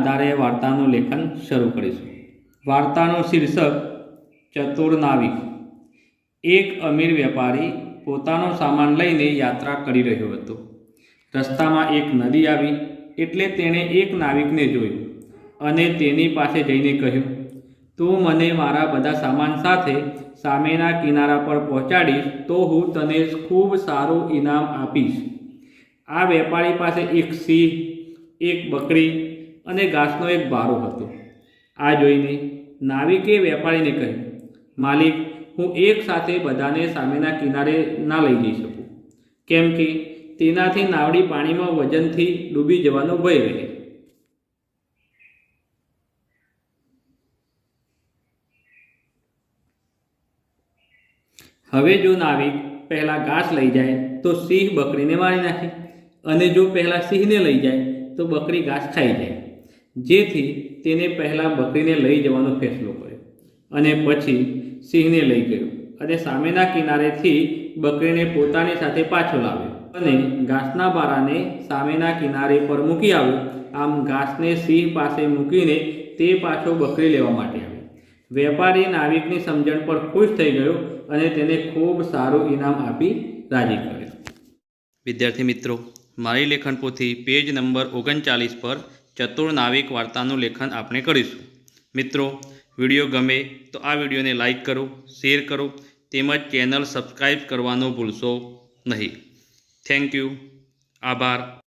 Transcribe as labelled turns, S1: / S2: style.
S1: આધારે વાર્તાનું લેખન શરૂ કરીશું. વાર્તાનું શીર્ષક ચતુર નાવિક. એક અમીર વેપારી પોતાનો સામાન લઈને યાત્રા કરી રહ્યો હતો. રસ્તામાં એક નદી આવી એટલે તેણે એક નાવિકને જોયું અને તેની પાસે જઈને કહ્યું, તું મને મારા બધા સામાન સાથે સામેના કિનારા પર પહોંચાડીશ તો હું તને ખૂબ સારું ઇનામ આપીશ. આ વેપારી પાસે એક સિંહ, એક બકરી અને ઘાસનો એક ભારો હતો. આ જોઈને નાવિકે વેપારીને કહ્યું, માલિક, હું એક સાથે બધાને સામેના કિનારે ના લઈ જઈ શકું. કેમ કે તેનાથી નાવડી પાણીમાં વજનથી ડૂબી જવાનો ભય રહે. હવે જો નાવિક પહેલાં ઘાસ લઈ જાય, તો સિંહ બકરીને મારી નાખે અને જો પહેલાં સિંહને લઈ જાય, તો બકરી ઘાસ ખાઈ જાય. જેથી તેને પહેલાં બકરીને લઈ જવાનો ફેસલો કર્યો અને પછી સિંહને લઈ ગયો અને સામેના કિનારેથી બકરીને પોતાની સાથે પાછો લાવ્યો અને ઘાસના બારાને સામેના કિનારે પર મૂકી આવ્યો. આમ ઘાસને સિંહ પાસે મૂકીને તે પાછો બકરી લેવા માટે આવ્યો. વેપારી નાવિકની સમજણ પર ખુશ થઈ ગયો અને તેને ખૂબ સારું ઇનામ આપી રાજી કર્યો. વિદ્યાર્થી મિત્રો, મારી લેખન પોથી પેજ નંબર ઓગણચાલીસ પર ચતુર નાવિક વાર્તાનું લેખન આપણે કરીશું. મિત્રો, વીડિયો ગમે તો આ વિડીયોને લાઇક કરો, શેર કરો, તેમજ ચેનલ સબસ્ક્રાઈબ કરવાનું ભૂલશો નહીં. Thank you. આભાર.